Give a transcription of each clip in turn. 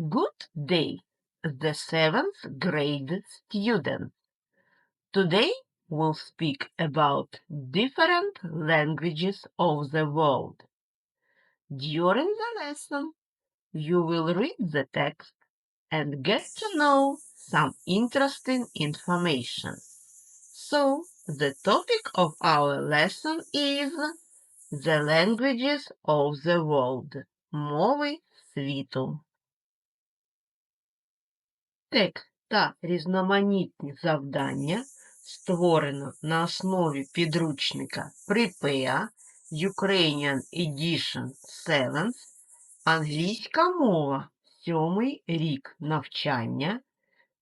Good day, the seventh grade students. Today we'll speak about different languages of the world. During the lesson, you will read the text and get to know some interesting information. So, the topic of our lesson is the languages of the world. Мови світу. Текст та різноманітні завдання створено на основі підручника Prepare Ukrainian Edition 7 Англійська мова. Сьомий рік навчання.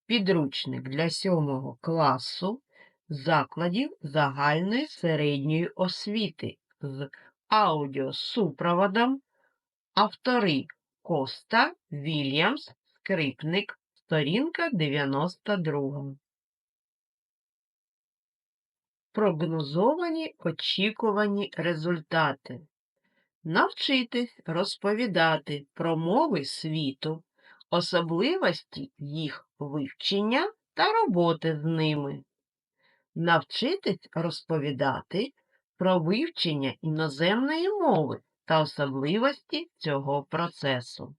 Підручник для сьомого класу закладів загальної середньої освіти з аудіосупроводом. Автори Коста Вільямс, Скрипник, сторінка 92. Прогнозовані очікувані результати. Навчитись розповідати про мови світу, особливості їх вивчення та роботи з ними. Навчитись розповідати про вивчення іноземної мови та особливості цього процесу.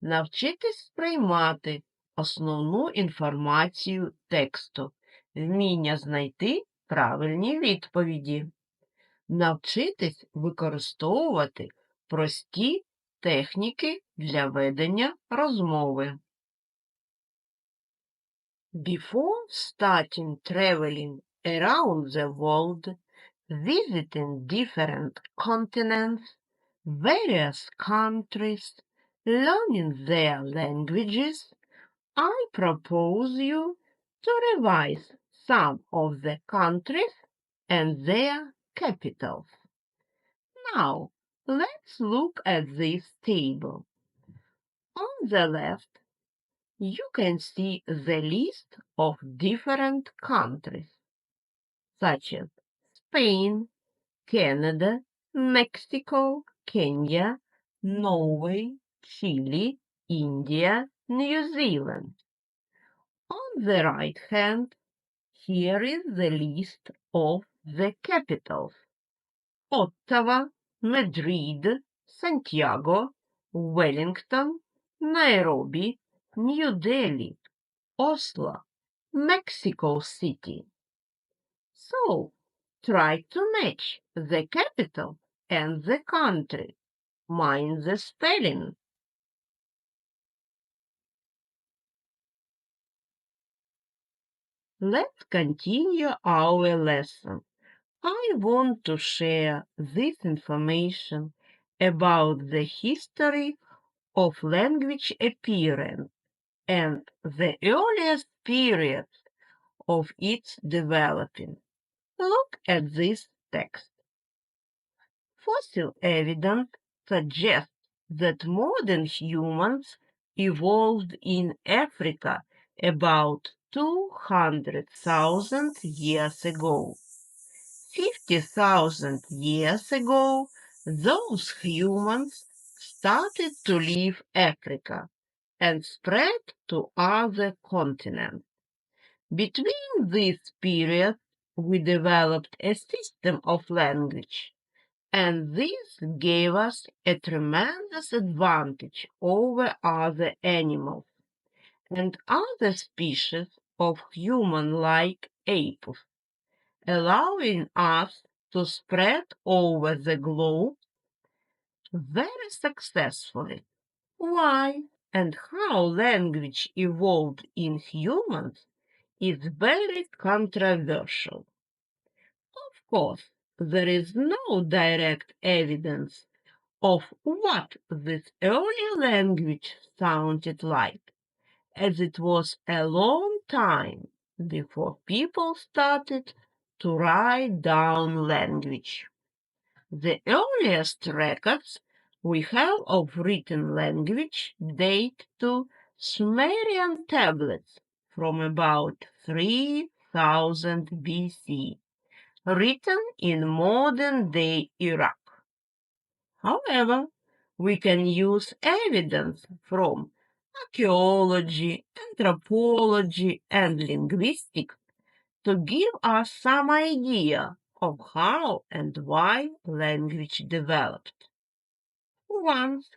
Навчитись сприймати основну інформацію тексту, вміння знайти правильні відповіді. Навчитись використовувати прості техніки для ведення розмови. Before starting traveling around the world, visiting different continents, various countries, learning their languages, I propose you to revise some of the countries and their capitals. Now, let's look at this table. On the left, you can see the list of different countries, such as Spain, Canada, Mexico, Kenya, Norway, Chile, India, New Zealand. On the right hand, here is the list of the capitals. Ottawa, Madrid, Santiago, Wellington, Nairobi, New Delhi, Oslo, Mexico City. So, try to match the capital and the country. Mind the spelling. Let's continue our lesson. I want to share this information about the history of language appearance and the earliest periods of its developing. Look at this text. Fossil evidence suggests that modern humans evolved in Africa about 200,000 years ago. 50,000 years ago, those humans started to leave Africa and spread to other continents. Between these periods, we developed a system of language, and this gave us a tremendous advantage over other animals and other species of human-like apes, allowing us to spread over the globe very successfully. Why and how language evolved in humans is very controversial. Of course, there is no direct evidence of what this early language sounded like, as it was a long time before people started to write down language. The earliest records we have of written language date to Sumerian tablets from about 3000 BC, written in modern day Iraq. However, we can use evidence from archaeology, anthropology, and linguistics to give us some idea of how and why language developed. Once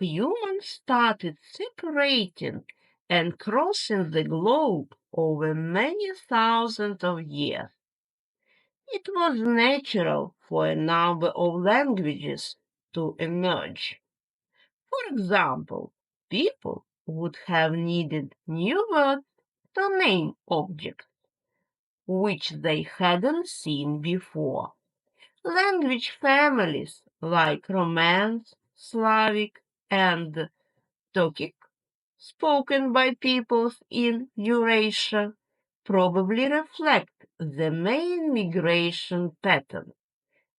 humans started separating and crossing the globe over many thousands of years. It was natural for a number of languages to emerge. For example, people would have needed new words to name objects which they hadn't seen before. Language families like Romance, Slavic, and Tokic, spoken by peoples in Eurasia, probably reflect the main migration pattern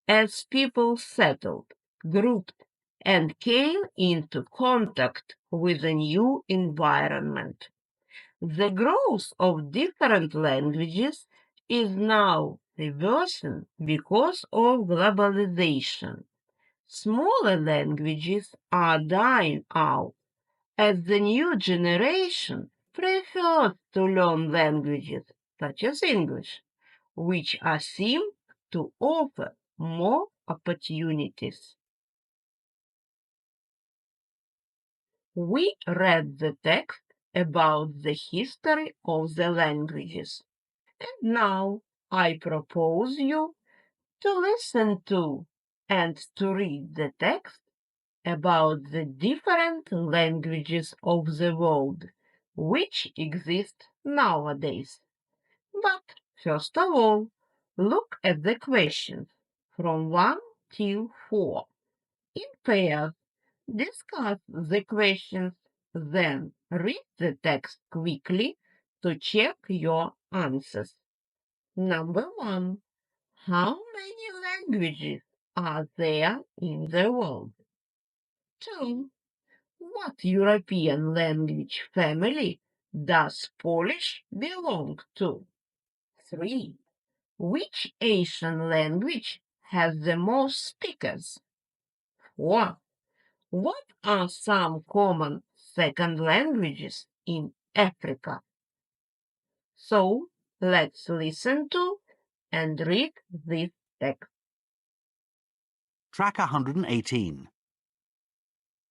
as people settled, grouped, and came into contact with a new environment. The growth of different languages is now reversing because of globalization. Smaller languages are dying out as the new generation prefers to learn languages such as English, which are seen to offer more opportunities. We read the text about the history of the languages. And now I propose you to listen to and to read the text about the different languages of the world which exist nowadays. But first of all, look at the questions from 1 till 4. In pairs, discuss the questions, then read the text quickly to check your answers. Number 1. How many languages are there in the world? 2. What European language family does Polish belong to? 3. Which Asian language has the most speakers? 4. What are some common second languages in Africa? So let's listen to and read this text. Track 118.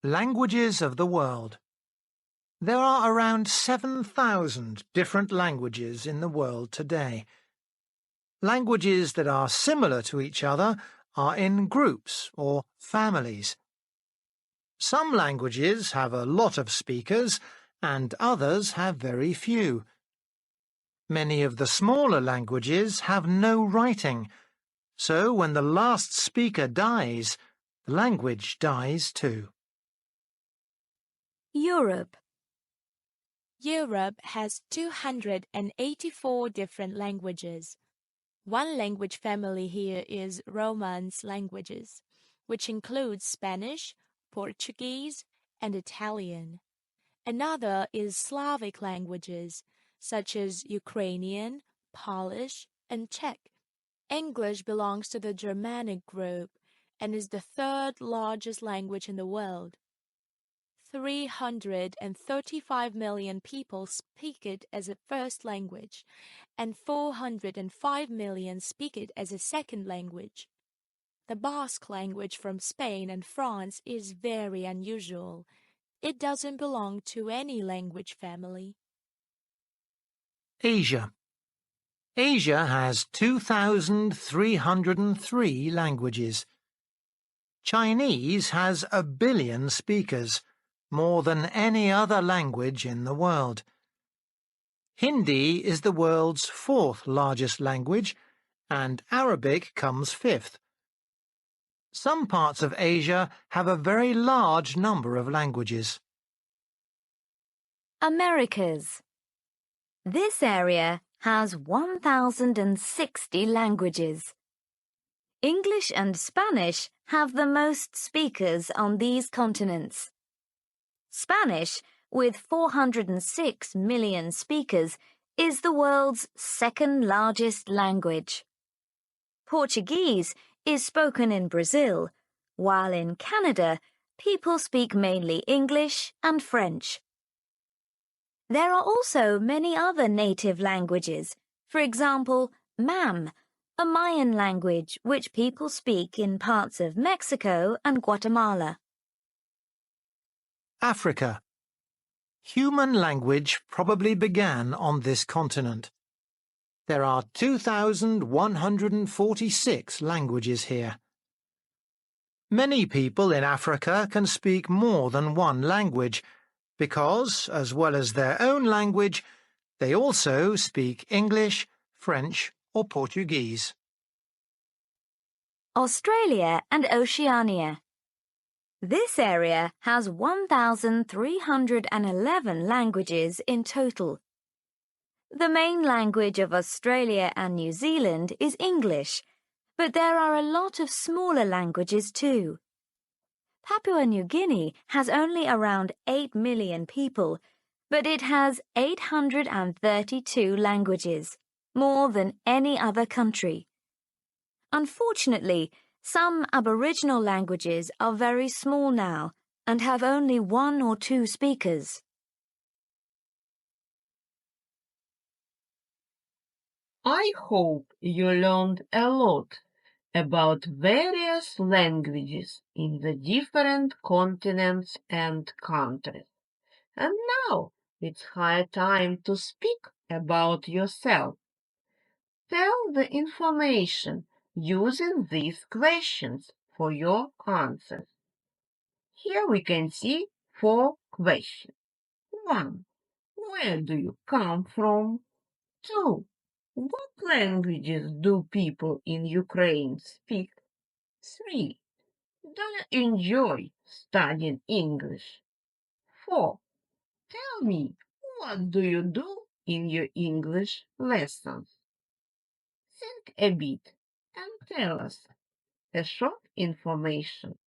Languages of the world. There are around 7,000 different languages in the world today. Languages that are similar to each other are in groups or families. Some languages have a lot of speakers and others have very few. Many of the smaller languages have no writing, so when the last speaker dies, the language dies too. Europe. Europe has 284 different languages. One language family here is Romance languages, which includes Spanish, Portuguese, and Italian. Another is Slavic languages, such as Ukrainian, Polish, and Czech. English belongs to the Germanic group and is the third largest language in the world. 335 million people speak it as a first language, and 405 million speak it as a second language. The Basque language from Spain and France is very unusual. It doesn't belong to any language family. Asia. Asia has 2,303 languages. Chinese has a billion speakers more than any other language in the world. Hindi is the world's fourth largest language, and Arabic comes fifth. Some parts of Asia have a very large number of languages. Americas. This area has 1,060 languages. English and Spanish have the most speakers on these continents. Spanish, with 406 million speakers, is the world's second largest language. Portuguese is spoken in Brazil, while in Canada, people speak mainly English and French. There are also many other native languages. For example, Mam, a Mayan language which people speak in parts of Mexico and Guatemala. Africa. Human language probably began on this continent. There are 2,146 languages here. Many people in Africa can speak more than one language because, as well as their own language, they also speak English, French, or Portuguese. Australia and Oceania. This area has 1,311 languages in total. The main language of Australia and New Zealand is English, but there are a lot of smaller languages too. Papua New Guinea has only around 8 million people, but it has 832 languages, more than any other country. Unfortunately, some Aboriginal languages are very small now and have only one or two speakers. I hope you learned a lot about various languages in the different continents and countries. And now it's high time to speak about yourself. Tell the information using these questions for your answers. Here we can see four questions. 1. Where do you come from? 2. What languages do people in Ukraine speak? 3. Do you enjoy studying English? 4. Tell me, what do you do in your English lessons? Think a bit and tell us a short information.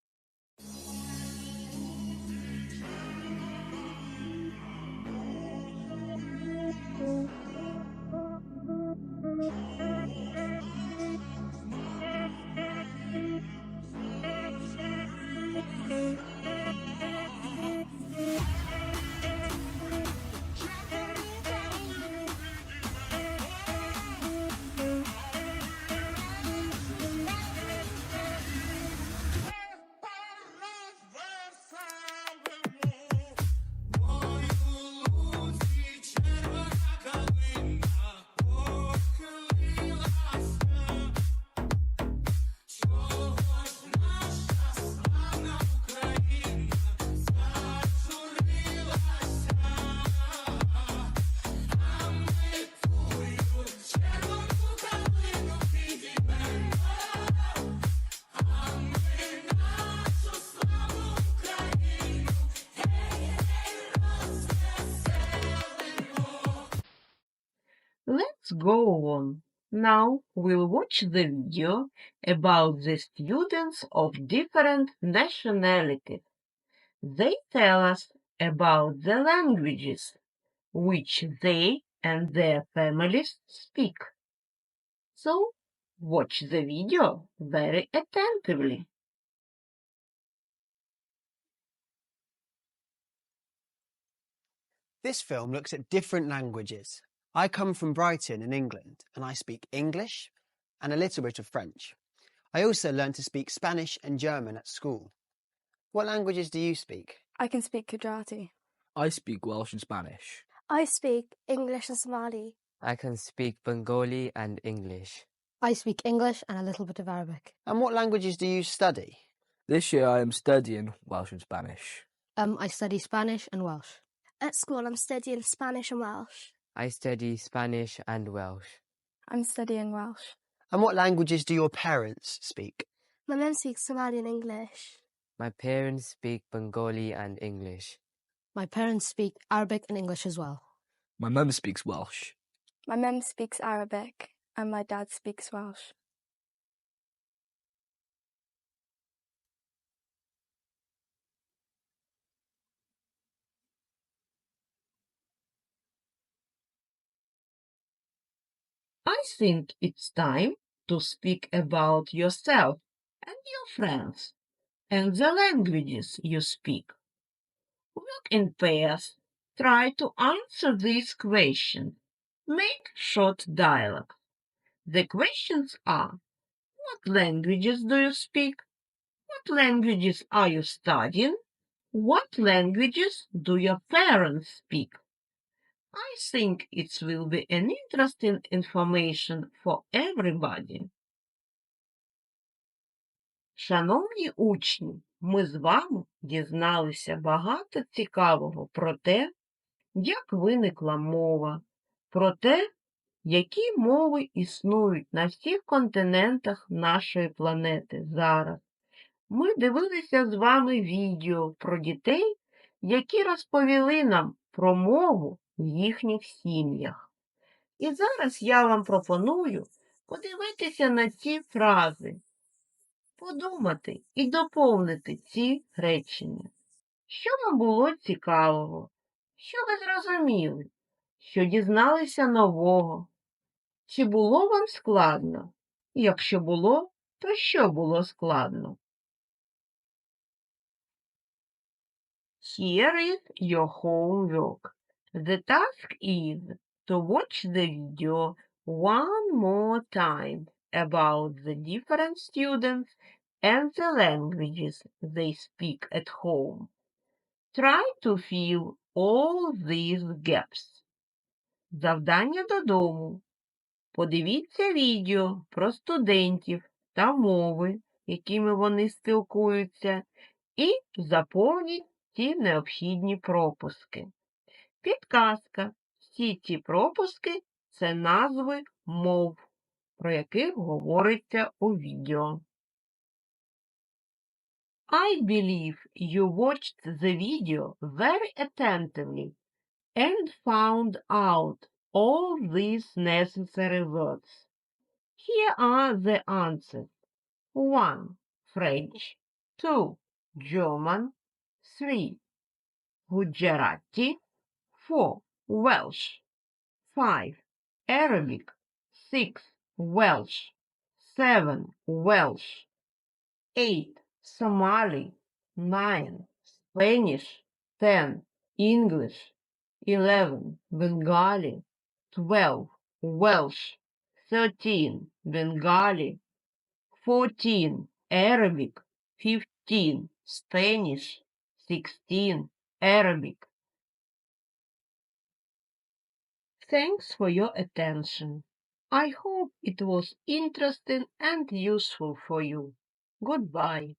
Go on. Now we'll watch the video about the students of different nationalities. They tell us about the languages which they and their families speak. So watch the video very attentively. This film looks at different languages. I come from Brighton in England and I speak English and a little bit of French. I also learned to speak Spanish and German at school. What languages do you speak? I can speak Gujarati. I speak Welsh and Spanish. I speak English and Somali. I can speak Bengali and English. I speak English and a little bit of Arabic. And what languages do you study? This year I am studying Welsh and Spanish. Um, I study Spanish and Welsh. At school, I'm studying Spanish and Welsh. I study Spanish and Welsh. I'm studying Welsh. And what languages do your parents speak? My mum speaks Somali and English. My parents speak Bengali and English. My parents speak Arabic and English as well. My mum speaks Welsh. My mum speaks Arabic and my dad speaks Welsh. I think it's time to speak about yourself and your friends and the languages you speak. Work in pairs Try to answer these questions. Make short dialogue. The questions are What languages do you speak? What languages are you studying? What languages do your parents speak? I think it will be an interesting information for everybody. Шановні учні, ми з вами дізналися багато цікавого про те, як виникла мова, про те, які мови існують на всіх континентах нашої планети зараз. Ми дивилися з вами відео про дітей, які розповіли нам про мову в їхніх сім'ях. І зараз я вам пропоную подивитися на ці фрази, подумати і доповнити ці речення. Що вам було цікавого? Що ви зрозуміли? Що дізналися нового? Чи було вам складно? Якщо було, то що було складно? Here is your homework. The task is to watch the video one more time about the different students and the languages they speak at home. Try to fill all these gaps. Завдання додому. Подивіться відео про студентів та мови, якими вони спілкуються, і заповніть ці необхідні пропуски. Підказка. Всі ці пропуски це назви мов, про яких говориться у відео. I believe you watched the video very attentively and found out all these necessary words. Here are the answers. 1. French 2. German 3. Gujarati 4. Welsh 5. Arabic 6. Welsh 7. Welsh 8. Somali 9. Spanish 10. English 11. Bengali 12. Welsh 13. Bengali 14. Arabic 15. Spanish 16. Arabic. Thanks for your attention. I hope it was interesting and useful for you. Goodbye.